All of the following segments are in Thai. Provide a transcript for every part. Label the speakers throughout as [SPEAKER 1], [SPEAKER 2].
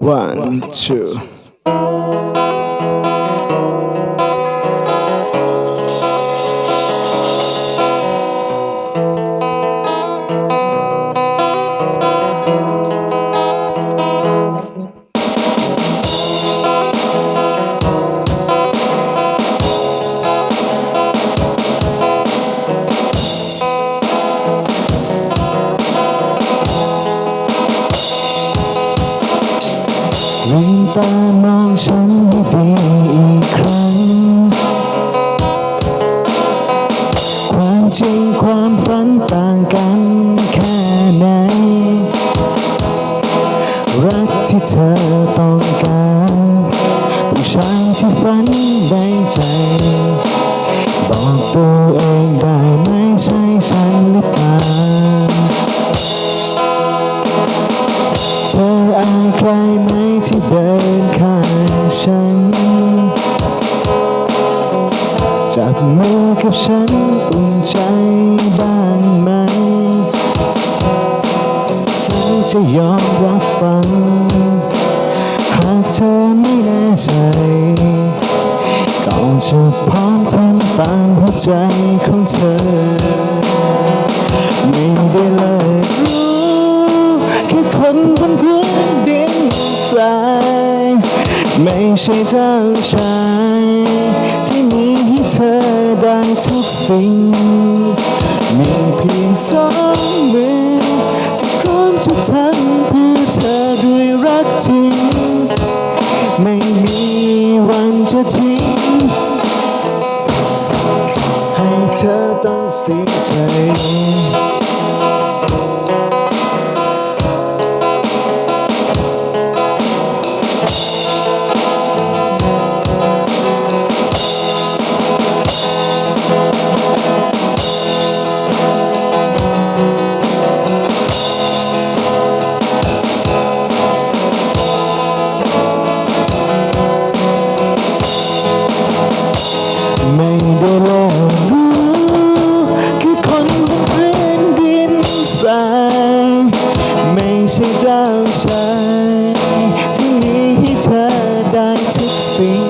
[SPEAKER 1] One, two. ฝันต่างกันแค่ไหน รักที่เธอต้องการผู้ชายที่ฝันได้ใจ บอกตัวเองได้ไม่ใช่ฉันหรือเปล่าเธออายใครไหมที่เดินข้างฉัน จับมือกับฉันอุ่น จะยอมรับฟัง หากเธอไม่แน่ใจก็จะพร้อมทำตามหัวใจของเธอ ไม่ได้เลิกรู้แค่คนบนพื้นดินทรายไม่ใช่เจ้าชายที่มีให้เธอได้ทุกสิ่ง มีเพียงสองมือ ทำเพื่อเธอด้วยรักจริง ไม่มีวันจะทิ้ง ให้เธอต้องเสียใจ รายไม่ใช่เจ้าชายที่มีให้เธอได้ทุกสิ่ง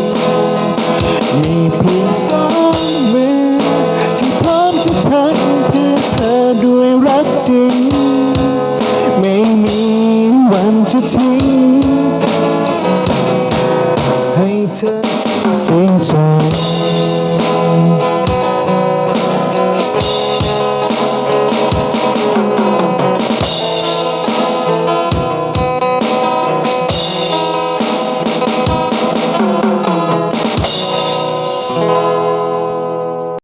[SPEAKER 1] มีเพียงสองมือที่พร้อมจะทำเพื่อเธอด้วยรักจริง ไม่มีวันจะทิ้ง